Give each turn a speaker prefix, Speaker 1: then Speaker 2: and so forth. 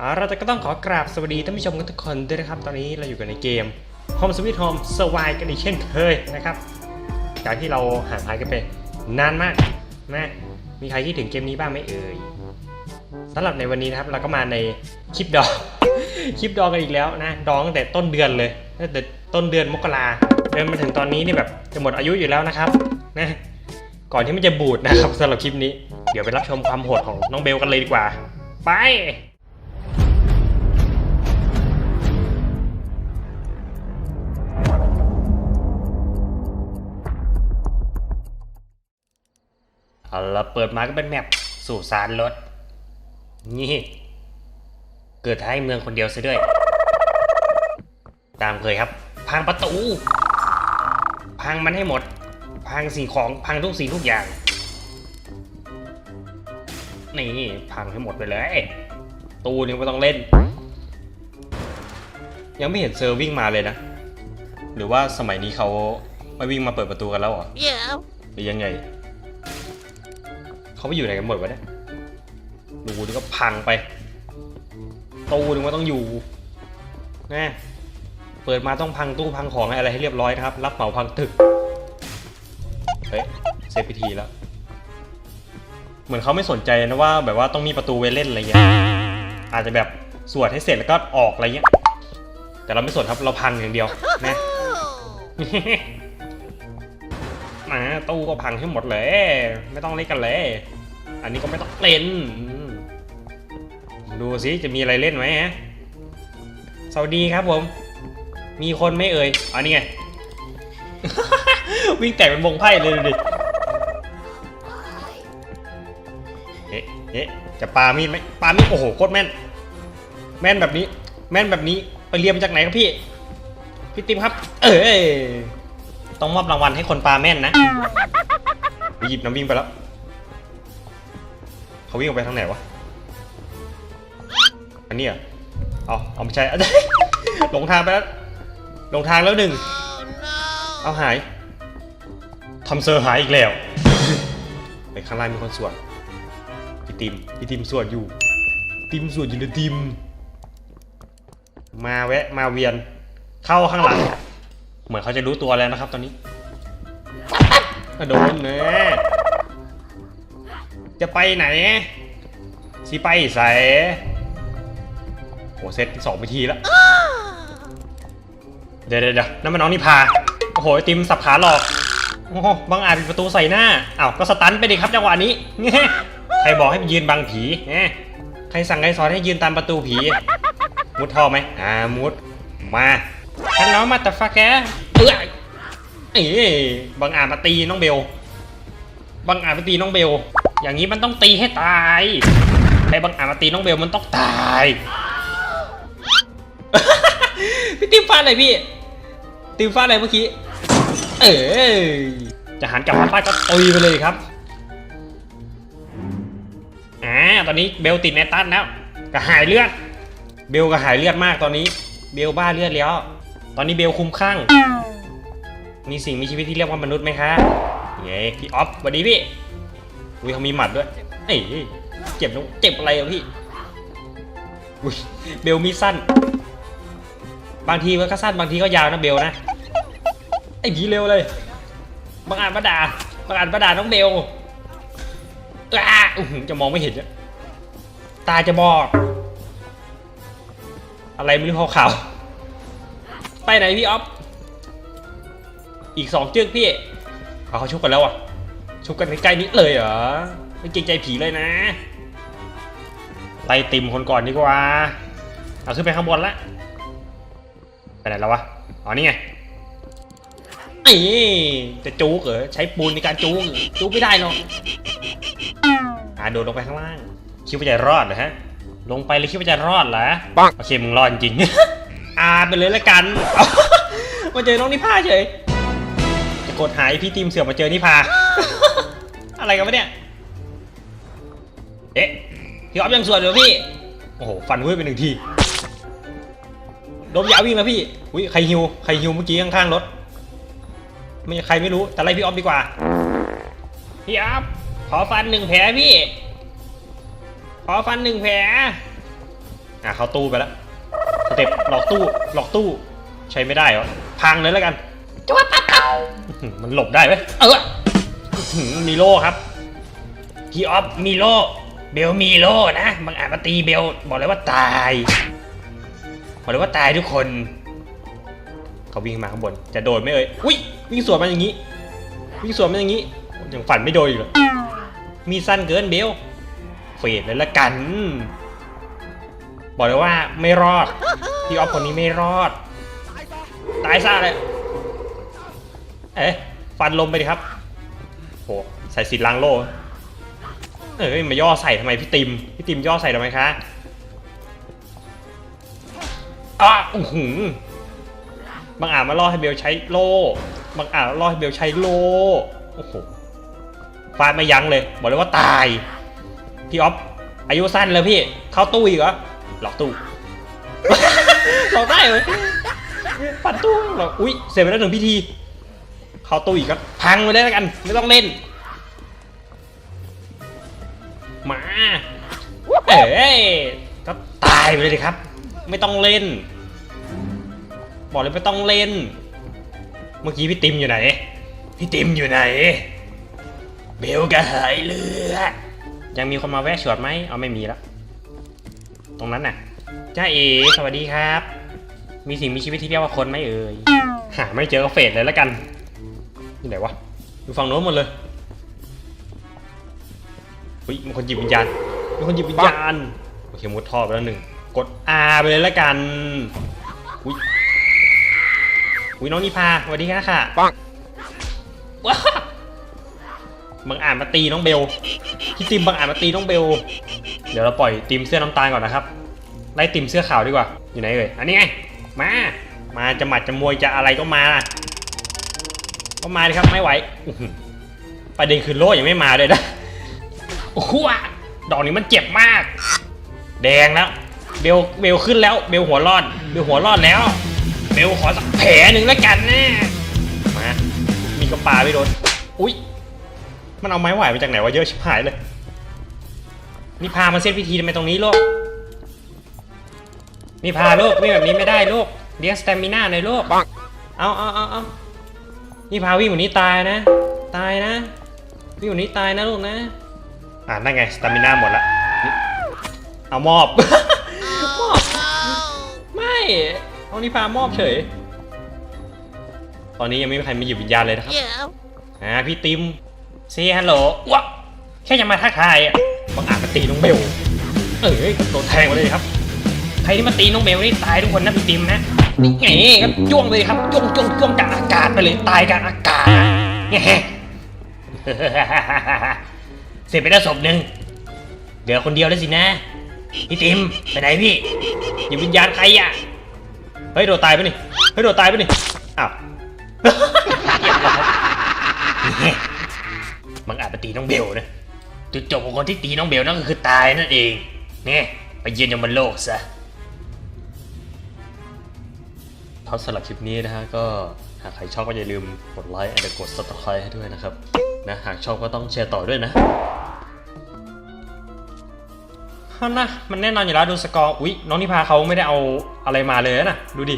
Speaker 1: อ่าเราจะก็ต้องขอกราบสวัสดีท่านผู้ชมกันทุกคนด้วยนะครับ ตอนนี้เราอยู่กันในเกม Home Sweet Home s w i กันอีกเช่นเคยนะครับจากที่เราห่างหายกันไปนานมากนะมีใครคิดถึงเกมนี้บ้างไหมเอ่ยสำหรับในวันนี้นะครับเราก็มาในคลิปดองคลิปดองกันอีกแล้วนะดองตั้งแต่ต้นเดือนเลยตั้งแต่ต้นเดือนมกราเดินมาถึงตอนนี้นี่แบบจะหมดอายุอยู่แล้วนะครับนะก่อนที่มันจะบูดนะครับสำหรับคลิปนี้ เดี๋ยวไปรับชมความโหดของน้องเบลกันเลยดีกว่า ไป เอาละเปิดมาก็เป็นแมปสู่สารรถ นี่ เกิดท้ายเมืองคนเดียวซะด้วย ตามเคยครับ พังประตู พังมันให้หมด พังสิ่งของพังทุกสิ่งทุกอย่าง นี่พังให้หมดไปเลย ตูนี่ไม่ต้องเล่น ยังไม่เห็นเซอร์วิ่งมาเลยนะ หรือว่าสมัยนี้เขาไม่วิ่งมาเปิดประตูกันแล้วเหรอ
Speaker 2: Yeah.
Speaker 1: หรือยังไง เขาไปอยู่ไหนกันหมดวะเนี่ยดูนี่ก็พังไปตู้นึงว่าต้องอยู่นะเปิดมาต้องพังตู้พังของอะไรให้เรียบร้อยนะครับ รับเหมาพังตึก เฮ้ยเซฟพิธีแล้ว เหมือนเขาไม่สนใจนะว่า แบบว่าต้องมีประตูไว้เล่นอะไรเงี้ย อาจจะแบบสวดให้เสร็จแล้วก็ออกอะไรเงี้ย แต่เราไม่สนครับ เราพังอย่างเดียวนะมาตู้ก็พังให้หมดเลย ไม่ต้องเล่นกันเลย อันนี้ก็ไม่ต้องเล่นอืมดูสิจะมีอะไรเล่นไหมฮะ สวัสดีครับผม มีคนไหม่เอ่ยอันนี้ไง วิ่งแตกเป็นวงไพ่เลยดูดิเอ๊ะเอ๊ะจะปามีดไหมปามีดโอ้โหโคตรแม่น แม่นแบบนี้ แม่นแบบนี้ไปเรียนมาจากไหนครับพี่ พี่ติ๊มครับ เอ้ยต้องมอบรางวัลให้คนปลาแม่นนะไปหยิบน้ำวิ่งไปแล้ว เขาวิ่งออกไปทางไหนวะ อันนี้เหรอเอาเอาไม่ใช่ หลงทางไปแล้วหลงทางแล้วหนึ่ง
Speaker 2: Oh no.
Speaker 1: เอาหายทำเซอร์หายอีกแล้วไปข้างล่างมีคนสวดพี่ติมพี่ติมสวดอยู่ ติมสวดอยู่ในติม มาแวะมาเวียน เข้าข้างหลัง เหมือนเขาจะรู้ตัวแล้วนะครับ ตอนนี้กระโดนเน จะไปไหนสิไปใส่โหเซตสองวิธีแล้ว เดี๋ยวเดี๋ยวเดี๋ยวนั่นมันน้องนิพา โอ้โหไอติมสับขาหลอก โอ้โหบังอาจปิดประตูใส่หน้าอ้าวก็สตันไปดิครับจังหวะนี้แง่ใครบอกให้ยืนบังผีแง่ใครสั่งใครสอนให้ยืนตามประตูผี มุดท่อไหมอ่ามุด มาฮัลโหลมาตาฟักแกเอ้ยเอ้ยบังอาจมาตีน้องเบลบังอาจมาตีน้องเบล อย่างนี้มันต้องตีให้ตายใครบังอาจมาตีน้องเบลมันต้องตายพี่ติมฟาดอะไรพี่ ติมฟาดอะไรเมื่อกี้ เออจะหันกลับมาฟาดก็ตุยไปเลยครับอ่าตอนนี้เบลติดแนตตันแล้วกระหายเลือด เบลกระหายเลือดมากตอนนี้ เบลบ้าเลือดแล้ว ตอนนี้เบลคุ้มข้างมีสิ่งมีชีวิตที่เรียกว่ามนุษย์ไหมคะเย้พี่ออฟสวัสดีพี่ อุ้ยเขามีหมัดด้วยเอ้ยเจ็บนะเจ็บอะไรอะพี่อุ้ยเบลมีสั้น บางทีมันก็สั้นบางทีก็ยาวนะเบลนะไอ้ผีเร็วเลยบางอาจมาด่าบางอาจมาด่าน้องเบลอ้าจะมองไม่เห็นตาจะบอดอะไรไม่รู้ขาวๆไปไหนพี่ออฟอีกสองจึกพี่เอาเขาชุบกันแล้วอะ ชุบกันใกล้ๆนี้เลยเหรอ ไม่เกรงใจผีเลยนะ ไล่ติมคนก่อนดีกว่า เอาขึ้นไปข้างบนละ ไปไหนแล้ววะ อ๋อนี่ไงเอ้ยจะจูกเหรอ ใช้ปูนในการจูกจูกไม่ได้หรอกอ่าโดดลงไปข้างล่าง คิดว่าจะรอดเหรอฮะ ลงไปเลยคิดว่าจะรอดเหรอ
Speaker 3: ปัง
Speaker 1: โอเคมึงรอดจริงอ่าไปเลยละกันมาเจอน้องนิพาเฉยจะกดหายพี่ทีมเสือกมาเจอนิพา อะไรกันวะเนี่ย เอ๊ะพี่ออฟยังสวดอยู่พี่ โอ้โห ฟันหุ้ยไปหนึ่งทีดมยาวิ่งแล้วพี่ อุ้ย ใครฮิว ใครฮิวเมื่อกี้ข้างๆรถ ไม่ใครไม่รู้ แต่ไล่พี่ออฟดีกว่า พี่ออฟขอฟันหนึ่งแผลพี่ ขอฟันหนึ่งแผล อะเข้าตู้ไปแล้วสเต็ปหลอกตู้ หลอกตู้ ใช้ไม่ได้เหรอ พังเลยแล้วกันจะว่าปั๊บปั๊บอื้อหือมันหลบได้ไหมเอออื้อหือ มีโลครับพี่ออฟมีโลเบลมีโลนะบางอาจมาตีเบลบอกเลยว่าตายบอกเลยว่าตายทุกคน เขาวิ่งมาข้างบน จะโดนไหมเอ่ยอุ้ยวิ่งสวนมาอย่างนี้ วิ่งสวนมาอย่างนี้ยังฝันไม่โดนอีกเหรอมีสั้นเกินเบลเฟดเลยละกัน บอกเลยว่าไม่รอดพี่ออฟคนนี้ไม่รอด ตายซะเลยเอ๊ะฟันลมไปดิครับ โหใส่สิทธิ์ล้างโล่เอ้ยมาย่อใส่ทำไมพี่ติมพี่ติมย่อใส่ทำไมคะอ้าอื้อหือบางอาจมาล่อให้เบลใช้โล่บางอาจล่อให้เบลใช้โล่โอ้โหฟาดไม่ยั้งเลย บอกเลยว่าตาย พี่ออฟอายุสั้นเลยพี่ เข้าตู้อีกเหรอ หลอกตู้ หลอกได้เลยปัดตู้หลอก อุ้ยเสร็จไปแล้วหนึ่งพิธี เข้าตู้อีกก็พั งไปเลยแล้วกัน ไม่ต้องเล่น มาเอ้ยก็ตายไปเลยดิครับ ไม่ต้องเล่น บอกเลยไม่ต้องเล่น เมื่อกี้พี่ติมอยู่ไหน พี่ติมอยู่ไหน เบลก็หายเลือดยังมีคนมาแวะฉวดไหมเอาไม่มีแล้ว ตรงนั้นน่ะจ้าเอสวัสดีครับ มีสิ่งมีชีวิตที่เรียกว่าคนไหมเอ่ย หาไม่เจอก็เฟดเลยแล้วกัน ที่ไหนวะอยู่ฝั่งโน้นหมดเลยเฮ้ยมีคนหยิบวิญญาณมีคนหยิบวิญญาณโอเคมุดท่อไปแล้วหนึ่งกด R ไปเลยแล้วกันอุ้ยอุ้ยน้องนิพาสวัสดีค่ะค่ะ
Speaker 2: ปัง
Speaker 1: ว้าบางอ่านมาตีน้องเบลพี่ติมบางอ่านมาตีน้องเบล เดี๋ยวเราปล่อยติมเสื้อน้ำตาลก่อนนะครับไล่ติมเสื้อขาวดีกว่าอยู่ไหนเอ่ยอันนี้ไงมา มาจะหมัดจะมวยจะอะไรก็มา ก็มาเลยครับไม่ไหวประเด็นคือโล่ยังไม่มาเลยนะโอ้โหดอกนี้มันเจ็บมาก แดงแล้ว เบลเบลขึ้นแล้วเบลหัวรอดเบลหัวรอดแล้ว เบลขอสักแผลหนึ่งแล้วกันนะมามีกระปาไม่โดนอุ๊ยมันเอาไม้ไหวมาจากไหนวะเยอะชิบหายเลยนี่พามาเซตพิธีทำไมตรงนี้โลกนี่พาโลกวิ่แบบนี้ไม่ได้โลกเรียกสเตมิน่าหน่อยลูกเอาเอาเอาเอา นี่พาวิ่งแบบนี้ตายนะ ตายนะ วิ่งแบบนี้ตายนะลูกนะ อ่านั่นไงสเตมิน่าหมดละนี่เอามอบ มอบ ไม่เอานี่พามอบเฉย ตอนนี้ยังไม่มีใครมาหยิบวิญญาณเลยนะครับ
Speaker 3: Yeah.
Speaker 1: อ่าพี่ติมเซีฮัลโหลวะแค่จะมาทักทายอะบางอาจมาตีน้องเบล เอ้ยโดนแทงมาเลยครับ ใครที่มาตีน้องเบลนี่ตายทุกคนนะพี่ติมนะนี่ไงครับจ้วงเลยครับจ้วงจ้วงจ้วงกลางอากาศไปเลยตายกลางอากาศแง่เสร็จไปแล้วศพหนึ่งเหลือคนเดียวแล้วสินะพี่ติมไปไหนพี่อยู่วิญญาณใครอะเฮ้ยโดนตายไปะนี่เฮ้ยโดนตายไปะนี่อ้าวเรียบร้อยมันอาจไปตีน้องเบลนะจุดจบของคนที่ตีน้องเบลนั่นก็คือตายนั่นเองเนี่ยไปเยือนยมโลกซะ เขาสำหรับคลิปนี้นะฮะก็หากใครชอบก็อย่าลืมกดไลค์และกด subscribe ให้ด้วยนะครับนะหากชอบก็ต้องแชร์ต่อด้วยนะฮะนะมันแน่นอนอยู่แล้วดูสกอร์อุ๊ยน้องนิพาเขาไม่ได้เอาอะไรมาเลยนะดูดิ